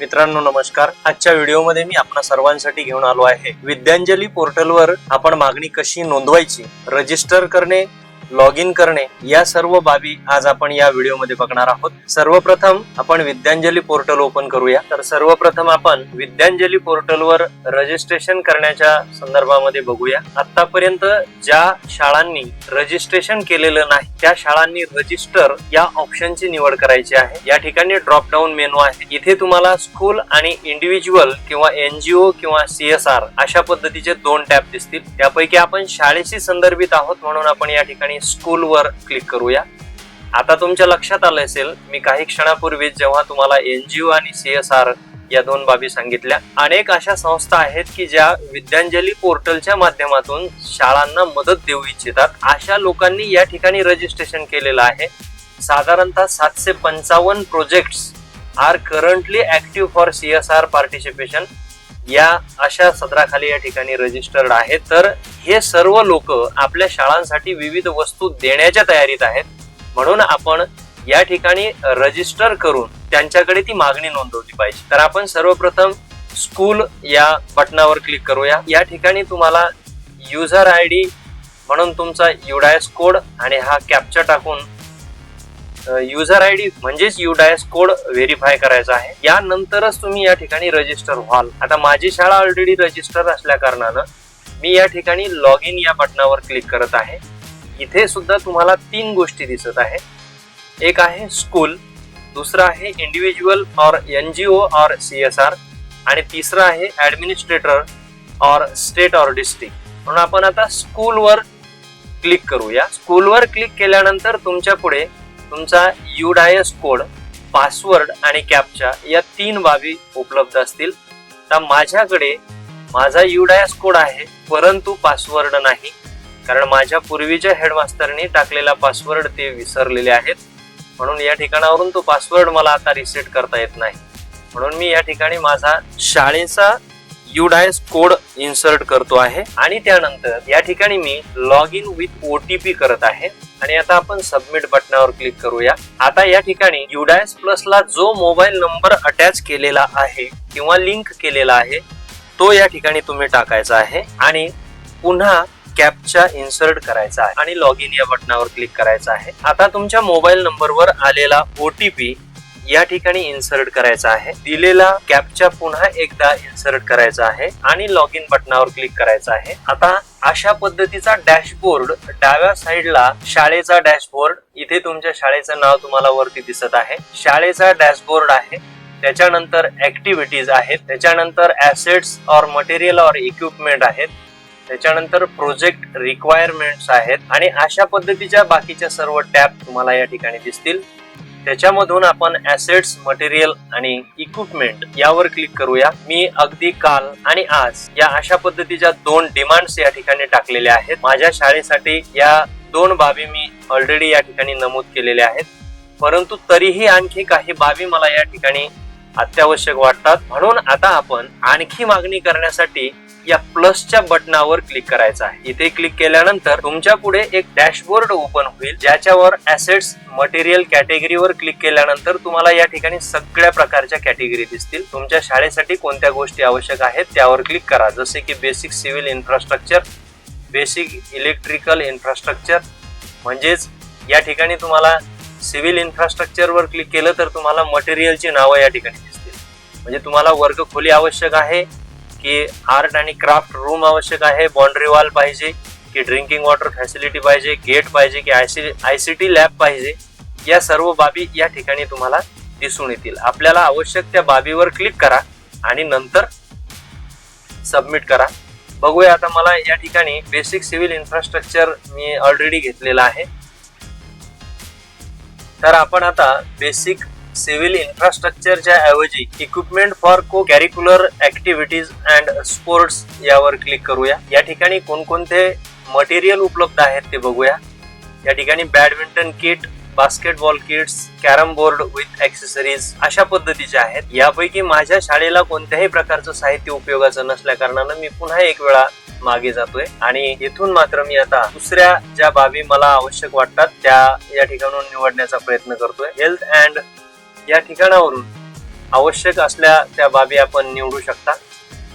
मित्रांनो नमस्कार. आजच्या व्हिडिओमध्ये मी आपणा सर्वांसाठी घेऊन आलो आहे. विद्यांजली पोर्टलवर आपण मागणी कशी नोंदवायची रजिस्टर करणे लॉग इन करणे या सर्व बाबी आज आपण या व्हिडिओमध्ये बघणार आहोत. सर्वप्रथम आपण विद्यांजली पोर्टल ओपन करूया. तर सर्वप्रथम आपण विद्यांजली पोर्टलवर रजिस्ट्रेशन करण्याच्या संदर्भामध्ये बघूया. आतापर्यंत ज्या शाळांनी रजिस्ट्रेशन केलेलं नाही त्या शाळांनी रजिस्टर या ऑप्शनची निवड करायची आहे. या ठिकाणी ड्रॉप डाऊन मेनू आहे. इथे तुम्हाला स्कूल आणि इंडिव्हिज्युअल किंवा एनजीओ किंवा सीएसआर अशा पद्धतीचे दोन टॅब दिसतील. त्यापैकी आपण शाळेशी संदर्भित आहोत म्हणून आपण या ठिकाणी स्कूल वर क्लिक करूया. आता तुमच्या लक्षात आलं असेल मी काही क्षणापूर्वी जेव्हा तुम्हाला एनजीओ आणि सीएसआर या दोन बाबी सांगितल्या अनेक अशा संस्था आहेत की ज्या विद्यांजली पोर्टलच्या माध्यमातून शाळांना मदत देऊ इच्छितात. अशा लोकांनी या ठिकाणी रजिस्ट्रेशन केलेलं आहे. साधारणतः सातशे पंचावन्न projects are currently active for CSR participation या अशा सदराखाली या ठिकाणी रजिस्टर्ड आहेत. तर हे सर्व लोक आपल्या शाळांसाठी विविध वस्तू देण्याच्या तयारीत आहेत. म्हणून आपण या ठिकाणी रजिस्टर करून त्यांच्याकडे ती मागणी नोंदवली पाहिजे. तर आपण सर्वप्रथम स्कूल या बटनावर क्लिक करूया. या ठिकाणी तुम्हाला युजर आय डी म्हणून तुमचा युडायस कोड आणि हा कॅप्चर टाकून युजर आय डी म्हणजेच युडायस कोड व्हेरीफाय करायचा आहे. यानंतरच तुम्ही या ठिकाणी रजिस्टर व्हाल. आता माझी शाळा ऑलरेडी रजिस्टर असल्या कारणानं मी या ठिकाणी लॉग इन या बटनावर क्लिक करत आहे. इथे सुद्धा तुम्हाला तीन गोष्टी दिसत आहे. एक आहे स्कूल दुसरं आहे individual or N G O or C S R आणि तिसरं आहे administrator or state or district म्हणून आपण आता स्कूलवर क्लिक करूया. स्कूलवर क्लिक केल्यानंतर तुमच्यापुढे तुमचा युडायस कोड पासवर्ड आणि कॅपचा या तीन बाबी उपलब्ध असतील. तर माझ्याकडे माझा युडायस कोड आहे परंतु पासवर्ड नाही. कारण माझ्या पूर्वीच्या हेडमास्तरनी टाकलेला पासवर्ड ते विसरलेले आहेत. म्हणून या ठिकाणावरून तो पासवर्ड मला आता रिसेट करता येत नाही. म्हणून मी या ठिकाणी माझा शाळेचा युडायस कोड इन्सर्ट करतो आहे आणि त्यानंतर या ठिकाणी मी लॉग इन विथ ओटीपी करत आहे. आणि आता आपण सबमिट बटनावर क्लिक करूया. आता या ठिकाणी युडायस प्लस ला जो मोबाईल नंबर अटॅच केलेला आहे किंवा लिंक केलेला आहे तो या ठिकाणी तुम्ही टाकायचा आहे आणि पुन्हा कॅपचा इन्सर्ट करायचा आहे आणि लॉग इन या बटनावर क्लिक करायचा आहे. आता तुमच्या मोबाईल नंबरवर आलेला ओटीपी या ठिकाणी इन्सर्ट करायचा आहे. दिलेला कॅपचा पुन्हा एकदा इन्सर्ट करायचा आहे आणि लॉग इन बटनावर क्लिक करायचं आहे. आता अशा पद्धतीचा डॅशबोर्ड डाव्या साईडला शाळेचा डॅशबोर्ड इथे तुमच्या शाळेचं नाव तुम्हाला वरती दिसत आहे. शाळेचा डॅशबोर्ड आहे. त्याच्यानंतर ऍक्टिव्हिटीज आहेत. त्याच्यानंतर assets or material or equipment आहेत. त्याच्यानंतर प्रोजेक्ट रिक्वायरमेंट्स आहेत. आणि अशा पद्धतीच्या बाकीच्या सर्व टॅब तुम्हाला या ठिकाणी दिसतील. त्याच्यामधून आपण ऍसेट्स मटेरियल आणि इक्विपमेंट यावर क्लिक करूया. मी अगदी काल आणि आज या अशा पद्धतीच्या दोन डिमांड्स या ठिकाणी टाकलेल्या आहेत. माझ्या शाळेसाठी या दोन बाबी मी ऑलरेडी या ठिकाणी नमूद केलेल्या आहेत. परंतु तरीही आणखी काही बाबी मला या ठिकाणी अत्यावश्यक वाटतात. म्हणून आता आपण आणखी मागणी करण्यासाठी या प्लसच्या बटनावर क्लिक करायचं आहे. इथे क्लिक केल्यानंतर तुमच्यापुढे एक डॅशबोर्ड ओपन होईल. ज्याच्यावर ऍसेट्स मटेरियल कॅटेगरीवर क्लिक केल्यानंतर तुम्हाला या ठिकाणी सगळ्या प्रकारच्या कॅटेगरी दिसतील. तुमच्या शाळेसाठी कोणत्या गोष्टी आवश्यक आहेत त्यावर क्लिक करा. जसे की basic civil infrastructure basic electrical infrastructure म्हणजेच या ठिकाणी तुम्हाला सिव्हिल इन्फ्रास्ट्रक्चरवर क्लिक केलं तर तुम्हाला मटेरियलची नावं या ठिकाणी दिसतील. म्हणजे तुम्हाला वर्ग खोली आवश्यक आहे की आर्ट आणि क्राफ्ट रूम आवश्यक आहे बाउंड्री वॉल पाहिजे की ड्रिंकिंग वॉटर फॅसिलिटी पाहिजे गेट पाहिजे की I C I C T lab पाहिजे या सर्व बाबी या ठिकाणी तुम्हाला दिसून येतील. आपल्याला आवश्यक त्या बाबीवर क्लिक करा आणि नंतर सबमिट करा. बघूया आता मला या ठिकाणी बेसिक सिव्हिल इन्फ्रास्ट्रक्चर मी ऑलरेडी घेतलेलं आहे. तर आपण आता बेसिक सिव्हिल इन्फ्रास्ट्रक्चरच्या ऐवजी equipment for co curricular activities and sports यावर क्लिक करूया. या ठिकाणी कोणकोणते मटेरियल उपलब्ध आहेत ते बघूया. या ठिकाणी badminton kit basketball kits carrom board with accessories अशा पद्धतीचे आहेत. यापैकी माझ्या शाळेला कोणत्याही प्रकारचं साहित्य उपयोगाचं नसल्या कारणानं मी पुन्हा एक वेळा मागे जातोय. आणि इथून मात्र मी आता दुसऱ्या ज्या बाबी मला आवश्यक वाटतात त्या या ठिकाणून निवडण्याचा प्रयत्न करतोय. हेल्थ अँड या ठिकाणावरून आवश्यक असल्या त्या बाबी आपण निवडू शकता.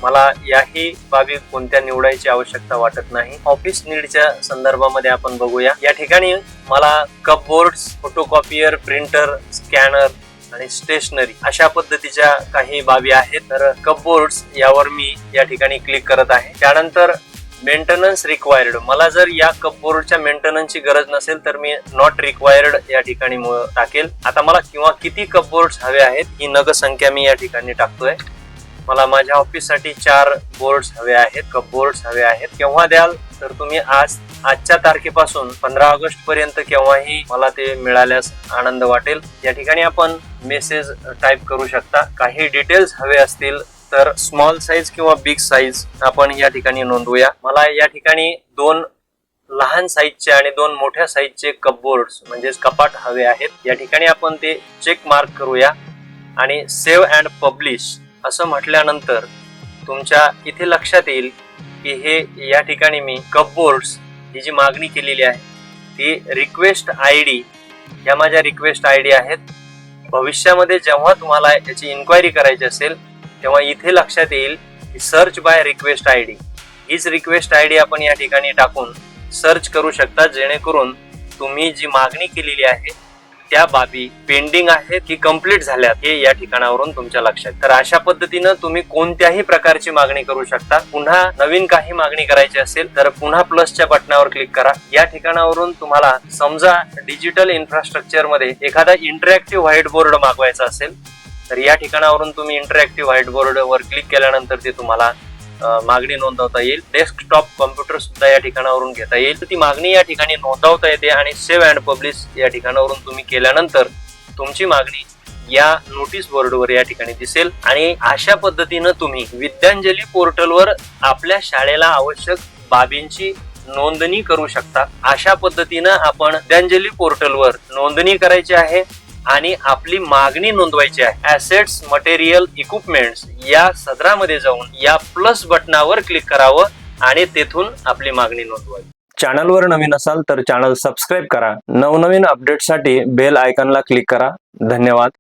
मला याही बाबी कोणत्या निवडायची आवश्यकता वाटत नाही. ऑफिस नीडच्या संदर्भामध्ये आपण बघूया. या ठिकाणी मला कपबोर्ड फोटोकॉपियर प्रिंटर स्कॅनर आणि स्टेशनरी अशा पद्धतीच्या काही बाबी आहेत. तर कपबोर्ड्स यावर मी या ठिकाणी क्लिक करत आहे. त्यानंतर मेंटेनन्स रिक्वायर्ड मला जर या कपबोर्डच्या मेंटेनन्सची गरज नसेल तर मी नॉट रिक्वायर्ड या ठिकाणी टाकेल. आता मला किंवा किती कपबोर्ड्स हवे आहेत ही नग संख्या मी या ठिकाणी टाकतोय. मला माझ्या ऑफिससाठी चार बोर्ड्स हवे आहेत. कपबोर्ड्स हवे आहेत. केव्हा द्याल? तर तुम्ही आज आजच्या तारखेपासून पंधरा ऑगस्ट पर्यंत केव्हाही मला ते मिळाल्यास आनंद वाटेल. या ठिकाणी आपण मेसेज टाईप करू शकता. काही डिटेल्स हवे असतील तर स्मॉल साईज किंवा बिग साईज आपण या ठिकाणी नोंदवूया. मला या ठिकाणी दोन लहान साईजचे आणि दोन मोठ्या साईजचे कपबोर्ड्स म्हणजेच कपाट हवे आहेत. या ठिकाणी आपण ते चेक मार्क करूया. आणि सेव्ह अँड पब्लिश असं म्हटल्यानंतर तुमच्या इथे लक्षात येईल की हे या ठिकाणी मी कपबोर्ड्स ही जी मागणी केलेली आहे ती रिक्वेस्ट आय डी या माझ्या रिक्वेस्ट आय डी आहेत. भविष्यामध्ये जेव्हा तुम्हाला याची इन्क्वायरी करायची असेल तेव्हा इथे लक्षात येईल की search by request I D हीच रिक्वेस्ट आय डी आपण या ठिकाणी टाकून सर्च करू शकता जेणेकरून तुम्ही जी मागणी केलेली आहे त्या बाबी पेंडिंग आहेत की कंप्लीट झाल्यात हे या ठिकाणावरून तुमच्या लक्षात. तर अशा पद्धतीनं तुम्ही कोणत्याही प्रकारची मागणी करू शकता. पुन्हा नवीन काही मागणी करायची असेल तर पुन्हा प्लसच्या बटनावर क्लिक करा. या ठिकाणावरून तुम्हाला समजा डिजिटल इन्फ्रास्ट्रक्चरमध्ये एखादा इंटरॅक्टिव्ह व्हाईट बोर्ड मागवायचा असेल तर या ठिकाणावरून तुम्ही इंटरॅक्टिव्ह व्हाईट बोर्ड वर क्लिक केल्यानंतर ते तुम्हाला मागणी नोंदवता येईल. डेस्कटॉप कॉम्प्युटर सुद्धा या ठिकाणावरून घेता येईल. तर ती मागणी या ठिकाणी नोंदवता येते आणि सेव्ह अँड पब्लिश या ठिकाणावरून तुम्ही केल्यानंतर तुमची मागणी या नोटीस बोर्डवर या ठिकाणी दिसेल. आणि अशा पद्धतीनं तुम्ही विद्यांजली पोर्टलवर आपल्या शाळेला आवश्यक बाबींची नोंदणी करू शकता. अशा पद्धतीनं आपण विद्यांजली पोर्टलवर नोंदणी करायची आहे. आणि आपली मागणी नोंदवायची आहे. ऍसेट्स मटेरियल इक्विपमेंट्स या सदरामध्ये जाऊन या प्लस बटनावर क्लिक करावं आणि तेथून आपली मागणी नोंदवावी. चॅनलवर नवीन असाल तर चॅनल सबस्क्राईब करा. नवनवीन अपडेटसाठी बेल आयकॉनला क्लिक करा. धन्यवाद.